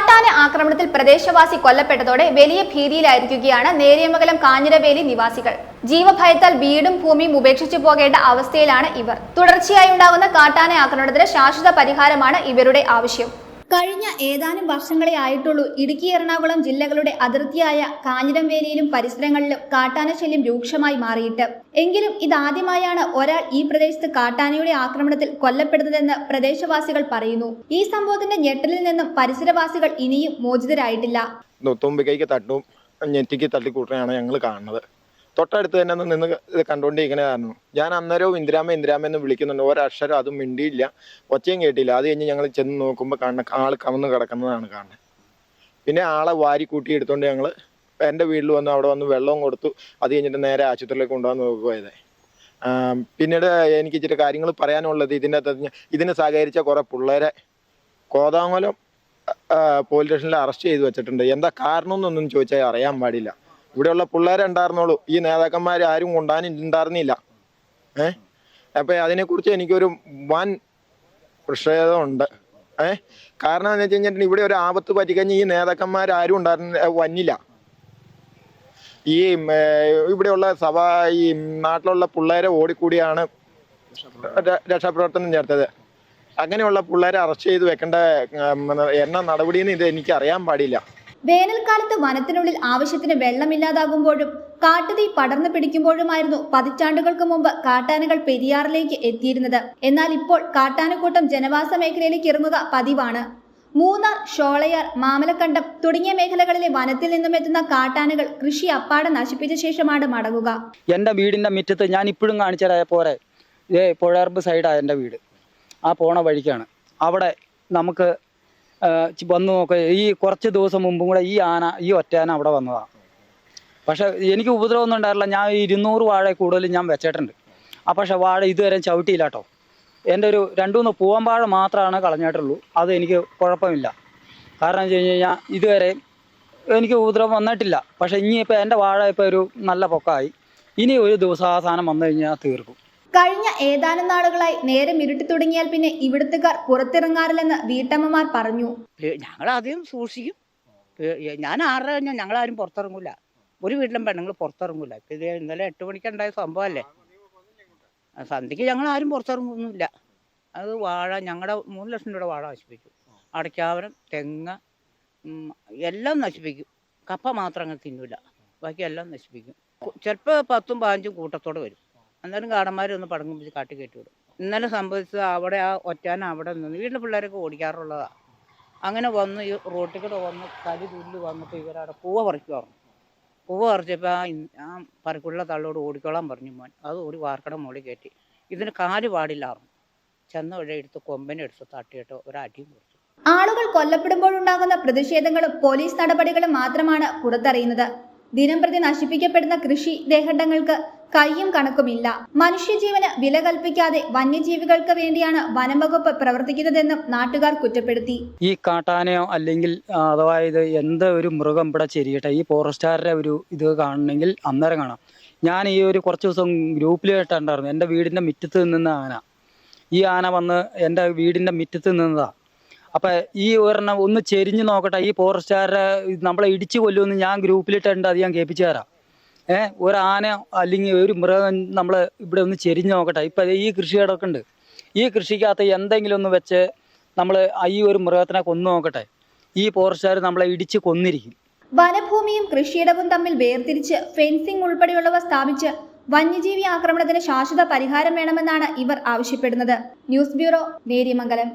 കാട്ടാന ആക്രമണത്തിൽ പ്രദേശവാസി കൊല്ലപ്പെട്ടതോടെ വലിയ ഭീതിയിലായിരിക്കുകയാണ് നേരിയമംഗലം കാഞ്ഞിരവേലി നിവാസികൾ. ജീവഭയത്താൽ വീടും ഭൂമിയും ഉപേക്ഷിച്ചു പോകേണ്ട അവസ്ഥയിലാണ് ഇവർ. തുടർച്ചയായി ഉണ്ടാകുന്ന കാട്ടാന ആക്രമണത്തിന് ശാശ്വത പരിഹാരമാണ് ഇവരുടെ ആവശ്യം. കഴിഞ്ഞ ഏതാനും വർഷങ്ങളെ ആയിട്ടുള്ളൂ. ഇടുക്കി എറണാകുളം ജില്ലകളുടെ അതിർത്തിയായ കാഞ്ഞിരംവേലിയിലും പരിസരങ്ങളിലും കാട്ടാനശല്യം രൂക്ഷമായി മാറിയിട്ട്. എങ്കിലും ഇതാദ്യമായാണ് ഒരാൾ ഈ പ്രദേശത്ത് കാട്ടാനയുടെ ആക്രമണത്തിൽ കൊല്ലപ്പെടുന്നതെന്ന് പ്രദേശവാസികൾ പറയുന്നു. ഈ സംഭവത്തിന്റെ ഞെട്ടലിൽ നിന്നും പരിസരവാസികൾ ഇനിയും മോചിതരായിട്ടില്ല. തട്ടും ഞെറ്റിക്ക് തട്ടിക്കൂട്ടുകയാണ് ഞങ്ങൾ കാണുന്നത്. തൊട്ടടുത്ത് തന്നെ നിന്ന് ഇത് കണ്ടുകൊണ്ടിരിക്കണതായിരുന്നു ഞാൻ അന്നേരവും ഇന്ദിരാമ ഇന്ദിരാമ എന്ന് വിളിക്കുന്നുണ്ട്. ഒരക്ഷരം അതും മിണ്ടിയില്ല. ഒച്ചയും കേട്ടില്ല. അത് കഴിഞ്ഞ് ഞങ്ങൾ ചെന്ന് നോക്കുമ്പോൾ കാണുന്ന ആൾ കമന്ന് കിടക്കുന്നതാണ് കാണുന്നത് പിന്നെ ആളെ വാരി കൂട്ടി എടുത്തുകൊണ്ട് ഞങ്ങൾ എന്റെ വീട്ടിൽ വന്ന് അവിടെ വന്ന് വെള്ളവും കൊടുത്തു. അത് കഴിഞ്ഞിട്ട് നേരെ ആശുപത്രിയിലേക്ക് കൊണ്ടുവന്ന് നോക്കുകയത് പിന്നീട് എനിക്ക് ഇച്ചിരി കാര്യങ്ങൾ പറയാനുള്ളത് ഇതിന്റെ അകത്ത് ഇതിനെ സഹകരിച്ച കുറേ പിള്ളേരെ കോതാങ്കുലം പോലീസ് സ്റ്റേഷനിൽ അറസ്റ്റ് ചെയ്ത് വെച്ചിട്ടുണ്ട്. എന്താ കാരണം എന്നൊന്നും ചോദിച്ചാൽ അറിയാൻ പാടില്ല. ഇവിടെയുള്ള പിള്ളേരെ ഉണ്ടായിരുന്നുള്ളൂ. ഈ നേതാക്കന്മാർ ആരും കൊണ്ടാനുണ്ടായിരുന്നില്ല. ഏ? അപ്പൊ അതിനെക്കുറിച്ച് എനിക്കൊരു വൻ പ്രതിഷേധമുണ്ട് ഏ? കാരണം എന്ന് വെച്ച് കഴിഞ്ഞിട്ടുണ്ടെങ്കിൽ ഇവിടെ ഒരു ആപത്ത് പറ്റിക്കഴിഞ്ഞ് ഈ നേതാക്കന്മാർ ആരും ഉണ്ടായിരുന്ന വന്നില്ല. ഈ ഇവിടെയുള്ള സഭ ഈ നാട്ടിലുള്ള പിള്ളേരെ ഓടിക്കൂടിയാണ് രക്ഷാപ്രവർത്തനം ചേർത്തത് അങ്ങനെയുള്ള പിള്ളേരെ അറസ്റ്റ് ചെയ്ത് വെക്കേണ്ട എന്ന നടപടിയെന്ന് ഇത് എനിക്ക് അറിയാൻ പാടില്ല. വേനൽക്കാലത്ത് വനത്തിനുള്ളിൽ ആവശ്യത്തിന് വെള്ളമില്ലാതാകുമ്പോഴും കാട്ടുതീ പടർന്നു പിടിക്കുമ്പോഴുമായിരുന്നു പതിറ്റാണ്ടുകൾക്ക് മുമ്പ് കാട്ടാനകൾ പെരിയാറിലേക്ക് എത്തിയിരുന്നത്. എന്നാൽ ഇപ്പോൾ കാട്ടാനക്കൂട്ടം ജനവാസ മേഖലയിലേക്ക് ഇറങ്ങുക പതിവാണ്. മൂന്നാർ ഷോളയാർ മാമലക്കണ്ടം തുടങ്ങിയ മേഖലകളിലെ വനത്തിൽ നിന്നും എത്തുന്ന കാട്ടാനകൾ കൃഷി അപ്പാടെ നശിപ്പിച്ച ശേഷമാണ് മടങ്ങുക. എന്റെ വീടിന്റെ മുറ്റത്ത് ഞാൻ ഇപ്പോഴും കാണിച്ചതായ പോരെ ഇതേ പുഴയർബ് സൈഡാണ് എന്റെ വീട്. ആ പോണ വഴിക്കാണ്. അവിടെ നമുക്ക് വന്ന് നോക്ക. ഈ കുറച്ച് ദിവസം മുമ്പും കൂടെ ഈ ആന ഈ ഒറ്റയാന അവിടെ വന്നതാണ് പക്ഷെ എനിക്ക് ഉപദ്രവമൊന്നും ഉണ്ടായില്ല ഞാൻ ഇരുന്നൂറ് വാഴ കൂടുതൽ ഞാൻ വെച്ചിട്ടുണ്ട്. ആ പക്ഷെ വാഴ ഇതുവരെ ചവിട്ടിയില്ല കേട്ടോ. എന്റെ ഒരു രണ്ട് മൂന്ന് പൂവൻ വാഴ മാത്രമാണ് കളഞ്ഞിട്ടുള്ളൂ. അത് എനിക്ക് കുഴപ്പമില്ല. കാരണം വെച്ച് കഴിഞ്ഞ് കഴിഞ്ഞാൽ ഇതുവരെ എനിക്ക് ഉപദ്രവം വന്നിട്ടില്ല. പക്ഷെ ഇനിയിപ്പോൾ എന്റെ വാഴ ഇപ്പോൾ ഒരു നല്ല പൊക്കമായി ഇനി ഒരു ദിവസം ആ സാധനം വന്നു കഴിഞ്ഞാൽ തീർക്കും. കഴിഞ്ഞ ഏതാനും നാളുകളായി നേരം ഇരുട്ടി തുടങ്ങിയാൽ പിന്നെ ഇവിടുത്തുകാർ പുറത്തിറങ്ങാറില്ലെന്ന് വീട്ടമ്മമാർ പറഞ്ഞു. ഞങ്ങൾ ആദ്യം സൂക്ഷിക്കും. ഞാൻ ആറര കഴിഞ്ഞാൽ ഞങ്ങൾ ആരും പുറത്തിറങ്ങൂല. ഒരു വീട്ടിലും പെണ്ണുങ്ങൾ പുറത്തിറങ്ങൂല. ഇത് ഇന്നലെ എട്ട് മണിക്കുണ്ടായ സംഭവമല്ലേ ആ, സന്ധ്യക്ക് ഞങ്ങൾ ആരും പുറത്തിറങ്ങുന്നില്ല. അത് വാഴ ഞങ്ങളുടെ മൂന്ന് ലക്ഷം രൂപയുടെ വാഴ നശിപ്പിച്ചു അടയ്ക്കാവരം തെങ്ങ് എല്ലാം നശിപ്പിക്കും. കപ്പ മാത്രം അങ്ങനെ തിന്നൂല. ബാക്കി എല്ലാം നശിപ്പിക്കും. ചിലപ്പോൾ പത്തും പതിനഞ്ചും കൂട്ടത്തോടെ വരും. അന്നേരം കാടന്മാരൊന്ന് പടങ്ങും പിടിച്ച് കാട്ടി കയറ്റി വിടും. ഇന്നലെ സംഭവിച്ചത് അവിടെ ആ ഒറ്റാന അവിടെ നിന്ന് വീട്ടിലെ പിള്ളേരൊക്കെ ഓടിക്കാറുള്ളതാണ് അങ്ങനെ വന്ന് ഈ റോട്ടിൽ കൂടെ വന്ന് കരി തുല്ല് വന്നപ്പോൾ ഇവരവിടെ പൂവ പറിക്കുമായിരുന്നു പൂവ പറിച്ചപ്പോൾ ആ ആ പറിക്കുള്ള തള്ളോട് ഓടിക്കോളാൻ പറഞ്ഞു മോൻ. അത് ഓടി വാർക്കട മുകളിൽ കയറ്റി. ഇതിന് കാൽ പാടില്ലായിരുന്നു ചെന്ന വഴി എടുത്ത് കൊമ്പനെ എടുത്ത് തട്ടിയിട്ട് ഒരടിയും കൊടുത്തു ആളുകൾ കൊല്ലപ്പെടുമ്പോഴുണ്ടാകുന്ന പ്രതിഷേധങ്ങളും പോലീസ് നടപടികളും മാത്രമാണ് പുറത്തറിയുന്നത്. ദിനംപ്രതി നശിപ്പിക്കപ്പെടുന്ന കൃഷി ദേഹണ്ഡങ്ങൾക്ക് കയ്യും കണക്കുമില്ല. മനുഷ്യജീവന് വില കൽപ്പിക്കാതെ വന്യജീവികൾക്ക് വേണ്ടിയാണ് വനം വകുപ്പ് പ്രവർത്തിക്കുന്നതെന്നും നാട്ടുകാർ കുറ്റപ്പെടുത്തി. ഈ കാട്ടാനയോ അല്ലെങ്കിൽ അഥവാ ഇത് എന്ത് ഒരു മൃഗം ഇവിടെ ചെരിയട്ടെ ഈ ഫോറസ്റ്റുകാരുടെ ഒരു ഇത് കാണണമെങ്കിൽ അന്നേരം കാണാം. ഞാൻ ഈ ഒരു കുറച്ച് ദിവസം ഗ്രൂപ്പിൽ കേട്ടിട്ടുണ്ടായിരുന്നു എന്റെ വീടിന്റെ മുറ്റത്ത് നിന്ന ആന. ഈ ആന വന്ന് എന്റെ വീടിന്റെ മുറ്റത്ത് നിന്നതാ. അപ്പം ഈ ഒരെണ്ണം ഒന്ന് ചെരിഞ്ഞ് നോക്കട്ടെ ഈ ഫോറസ്റ്റുകാരെ നമ്മളെ ഇടിച്ചു കൊല്ലുമെന്ന് ഞാൻ ഗ്രൂപ്പിലിട്ടുണ്ട് അത് ഞാൻ കേൾപ്പിച്ചു തരാം. ഏഹ് ഒരു ആന അല്ലെങ്കിൽ ഒരു മൃഗം നമ്മൾ ഇവിടെ ഒന്ന് ചെരിഞ്ഞ് നോക്കട്ടെ. ഇപ്പം ഈ കൃഷി ഉണ്ട്. ഈ കൃഷിക്കകത്ത് എന്തെങ്കിലും ഒന്ന് വെച്ച് നമ്മൾ ഈ ഒരു മൃഗത്തിനെ കൊന്നു നോക്കട്ടെ. ഈ ഫോറസ്റ്റുകാർ നമ്മളെ ഇടിച്ച് കൊന്നിരിക്കും. വനഭൂമിയും കൃഷിയിടവും തമ്മിൽ വേർതിരിച്ച് ഫെൻസിംഗ് ഉൾപ്പെടെയുള്ളവ സ്ഥാപിച്ച് വന്യജീവി ആക്രമണത്തിന് ശാശ്വത പരിഹാരം വേണമെന്നാണ് ഇവർ ആവശ്യപ്പെടുന്നത്. News bureau Neriamangalam.